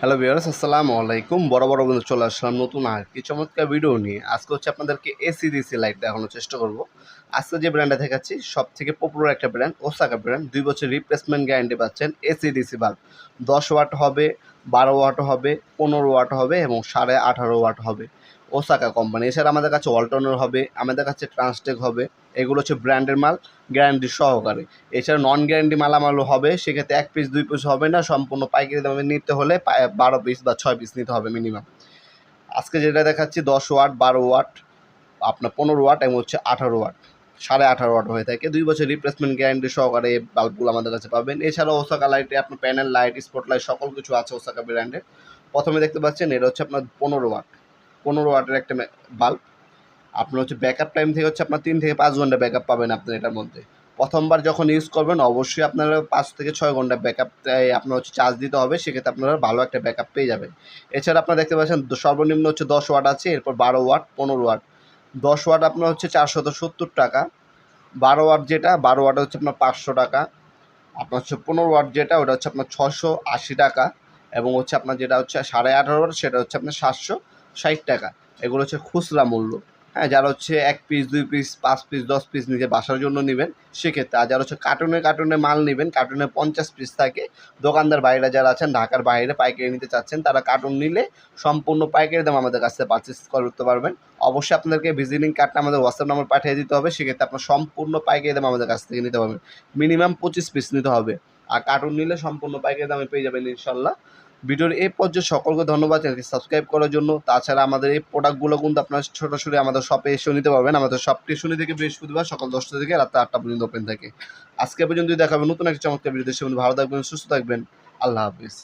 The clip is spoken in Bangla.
হ্যালো বিয়ার্স আসসালামু আলাইকুম। বড় বড় বন্ধু চলে আসলাম নতুন আর কি চমৎকার ভিডিও নিয়ে। আজকে হচ্ছে আপনাদেরকে এসিডিসি লাইট দেখানোর চেষ্টা করব। আজকে যে ব্র্যান্ডটা দেখাচ্ছি সব থেকে পপুলার একটা ব্র্যান্ড ওসাকা ব্র্যান্ড দুই বছর রিপ্লেসমেন্ট গ্যারান্টি পাচ্ছেন এসিডিসি বাল্ব দশ ওয়াট হবে, বারো ওয়াট হবে, পনেরো ওয়াট হবে এবং সাড়ে আঠারো ওয়াট হবে। ওসাকা কোম্পানি এছাড়া আমাদের কাছে ওয়ালটনের হবে, আমাদের কাছে ট্রান্সটেক হবে। এগুলো হচ্ছে ব্র্যান্ডের মাল গ্যারান্টি সহকারে। এছাড়া নন গ্যারান্টি মালামালও হবে, সেক্ষেত্রে এক পিস দুই পিস হবে না, সম্পূর্ণ পাইকারি দামে নিতে হলে বারো পিস বা ছয় পিস নিতে হবে মিনিমাম আজকে যেটা দেখাচ্ছি, দশ ওয়াট, বারো ওয়াট, আপনার পনেরো ওয়াট, এবং হচ্ছে আঠারো ওয়াট, সাড়ে আঠারো ওয়াট হয়ে থাকে। দুই বছর রিপ্লেসমেন্ট গ্যারান্টি সহকারে এই বাল্বগুলো আমাদের কাছে পাবেন। এছাড়াও ওসাকা লাইটে আপনার প্যানেল লাইট স্পট লাইট সকল কিছু আছে ওসাকা ব্র্যান্ডের প্রথমে দেখতে পাচ্ছেন, এটা হচ্ছে আপনার পনেরো ওয়াট। পনেরো ওয়াটের একটা বাল্ব আপনার হচ্ছে ব্যাকআপ টাইম থেকে হচ্ছে আপনার তিন থেকে পাঁচ ঘণ্টা ব্যাকআপ পাবেন আপনার এটার মধ্যে। প্রথমবার যখন ইউজ করবেন, অবশ্যই আপনারা পাঁচ থেকে ছয় ঘণ্টা ব্যাকআপ আপনার হচ্ছে চার্জ দিতে হবে, সেক্ষেত্রে আপনারা ভালো একটা ব্যাকআপ পেয়ে যাবেন। এছাড়া আপনারা দেখতে পাচ্ছেন সর্বনিম্ন হচ্ছে দশ ওয়াট আছে, এরপর বারো ওয়াট পনেরো ওয়াট দশ ওয়াট আপনার হচ্ছে চারশত সত্তর টাকা। বারো ওয়াট যেটা, বারো ওয়াট হচ্ছে আপনার পাঁচশো টাকা। আপনার হচ্ছে পনেরো ওয়াট যেটা, ওটা হচ্ছে আপনার ছশো আশি টাকা। এবং হচ্ছে আপনার যেটা হচ্ছে সাড়ে আঠারো ওয়াট সেটা হচ্ছে আপনার সাতশো ষাট টাকা। এগুলো হচ্ছে খুচরা মূল্য। হ্যাঁ যারা হচ্ছে এক পিস দুই পিস পাঁচ পিস দশ পিস নিজে বাসার জন্য নেবেন, সেক্ষেত্রে আর যারা হচ্ছে কার্টুনে কার্টুনে মাল নেবেন কার্টুনে পঞ্চাশ পিস থাকে, দোকানদার বাইরে যারা আছেন, ঢাকার বাইরে পাইকারি নিতে চাচ্ছেন, তারা কার্টুন নিলে সম্পূর্ণ পাইকারি দাম আমাদের কাছ থেকে পারচেস করতে পারবেন। অবশ্যই আপনাদেরকে ভিজিটিং কার্ডটা আমাদের হোয়াটসঅ্যাপ নাম্বার পাঠিয়ে দিতে হবে, সেক্ষেত্রে আপনার সম্পূর্ণ পাইকারি দাম আমাদের কাছ থেকে নিতে পারবেন মিনিমাম পঁচিশ পিস নিতে হবে, আর কার্টুন নিলে সম্পূর্ণ পাইকারি দামে পেয়ে যাবেন ইনশাল্লাহ। ভিডিওর এই পর্যায়ে সকলকে ধন্যবাদ চ্যানেলটি সাবস্ক্রাইব করার জন্য। তাছাড়া আমাদের এই প্রোডাক্টগুলো কিন্তু আপনারা সরাসরি আমাদের শপে এসে নিতে পারবেন। আমাদের শপটি শুনে থেকে বৃহস্পতিবার সকাল দশটা থেকে রাত আটটা পর্যন্ত ওপেন থাকে। আজকে পর্যন্ত দেখাবে নতুন একটা চমৎকার ভিডিও দেশে ভালো থাকবেন, সুস্থ থাকবেন। আল্লাহ হাফিজ।